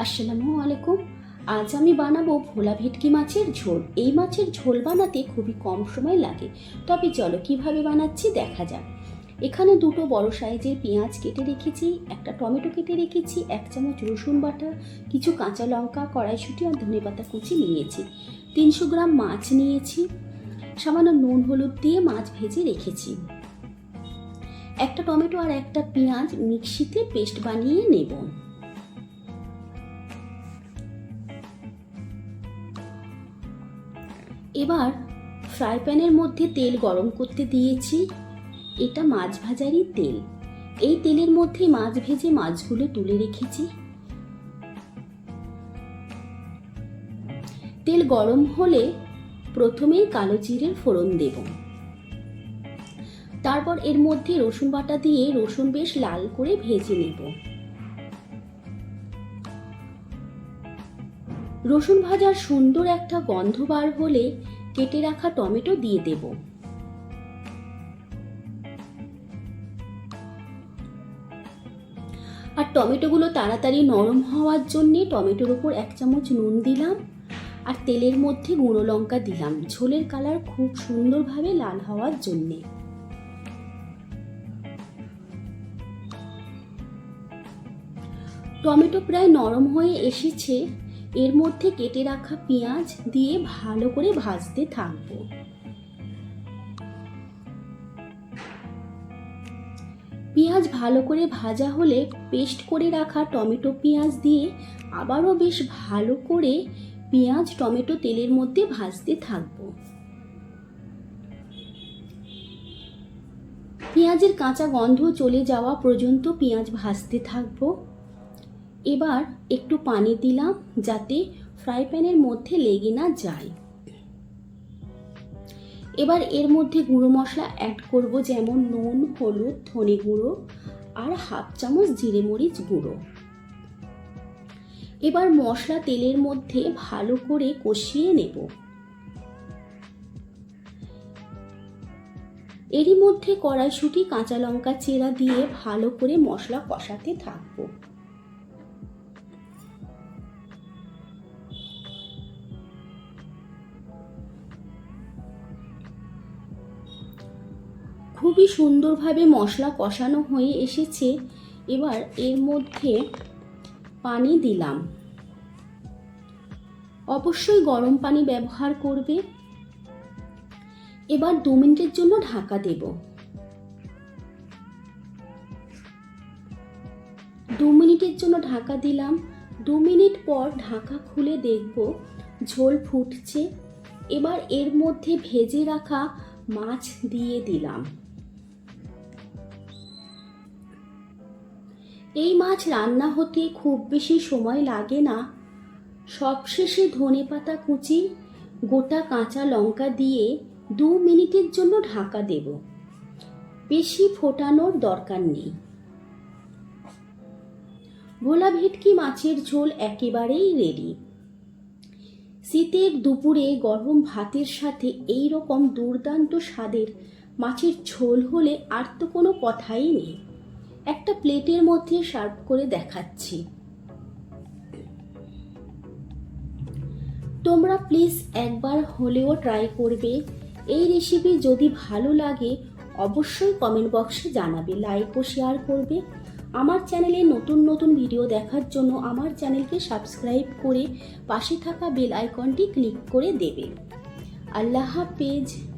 আসসালামু আলাইকুম। আজ আমি বানাবো ভোলা ভেটকি মাছের ঝোল। এই মাছের ঝোল বানাতে খুবই কম সময় লাগে। তবে চলো কীভাবে বানাচ্ছি দেখা যাক। এখানে দুটো বড় সাইজের পেঁয়াজ কেটে রেখেছি, একটা টমেটো কেটে রেখেছি, এক চামচ রসুন বাটা, কিছু কাঁচা লঙ্কা, কড়াইশুঁটি আর ধনেপাতা কুচি নিয়েছি। তিনশো গ্রাম মাছ নিয়েছি। সামান্য নুন হলুদ দিয়ে মাছ ভেজে রেখেছি। একটা টমেটো আর একটা পেঁয়াজ মিক্সিতে পেস্ট বানিয়ে নেব। এবার ফ্রাই প্যানের মধ্যে তেল গরম করতে দিয়েছি। এটা মাছ ভাজারই তেল। এই তেলের মধ্যে মাছ ভেজে মাছগুলো তুলে রেখেছি। তেল গরম হলে প্রথমেই কালো জিরের ফোড়ন দেব। তারপর এর মধ্যে রসুন বাটা দিয়ে রসুন বেশ লাল করে ভেজে নেব। রসুন ভাজার সুন্দর একটা গন্ধ বার হলে কেটে রাখা টমেটো দিয়ে দেব। আর টমেটোগুলো তাড়াতাড়ি নরম হওয়ার জন্য টমেটোর উপর এক চামচ নুন দিলাম আর তেলের মধ্যে গুঁড়ো লঙ্কা দিলাম। ঝোলের কালার খুব সুন্দরভাবে লাল হওয়ার জন্যে। টমেটো প্রায় নরম হয়ে এসেছে। এর মধ্যে কেটে রাখা পেঁয়াজ দিয়ে ভালো করে ভাজতে থাকব। পেঁয়াজ ভালো করে ভাজা হলে পেস্ট করে রাখা টমেটো পেঁয়াজ দিয়ে আবারও বেশ ভালো করে পেঁয়াজ টমেটো তেলের মধ্যে ভাজতে থাকব। পেঁয়াজের কাঁচা গন্ধ চলে যাওয়া পর্যন্ত পেঁয়াজ ভাজতে থাকব। এবার একটু পানি দিলাম যাতে ফ্রাই প্যানের মধ্যে লেগে না যায়। এবার এর মধ্যে গুঁড়ো মশলা অ্যাড করব যেমন নুন, হলুদ, ধনে গুঁড়ো আর হাফ চামচ জিরে মরিচ গুঁড়ো। এবার মশলা তেলের মধ্যে ভালো করে কষিয়ে নেব। এরই মধ্যে কড়াইশুঁটি, কাঁচা লঙ্কা চেরা দিয়ে ভালো করে মশলা কষাতে থাকব। খুবই সুন্দরভাবে মশলা কষানো হয়ে এসেছে। এবার এর মধ্যে পানি দিলাম। অবশ্যই গরম পানি ব্যবহার করবে। এবার দু মিনিটের জন্য ঢাকা দেব। দু মিনিটের জন্য ঢাকা দিলাম। দু মিনিট পর ঢাকা খুলে দেখব ঝোল ফুটছে। এবার এর মধ্যে ভেজে রাখা মাছ দিয়ে দিলাম। এই মাছ রান্না হতে খুব বেশি সময় লাগে না। সবশেষে ধনে পাতা কুচি, গোটা কাঁচা লঙ্কা দিয়ে দু মিনিটের জন্য ঢাকা দেব। বেশি ফোটানোর দরকার নেই। ভোলা ভেটকি মাছের ঝোল একেবারেই রেডি শীতের দুপুরে গরম ভাতের সাথে এই রকম দুর্দান্ত স্বাদের মাছের ঝোল হলে আর তো কোনো কথাই নেই। একটা প্লেটের মধ্যে সার্ভ করে দেখাচ্ছি। তোমরা প্লিজ একবার হলেও ট্রাই করবে। এই রেসিপি যদি ভালো লাগে, অবশ্যই কমেন্ট বক্সে জানাবে লাইক ও শেয়ার করবে। আমার চ্যানেলে নতুন নতুন ভিডিও দেখার জন্য আমার চ্যানেলকে সাবস্ক্রাইব করে পাশে থাকা বেল আইকনটি ক্লিক করে দেবে। আল্লাহ হাফেজ।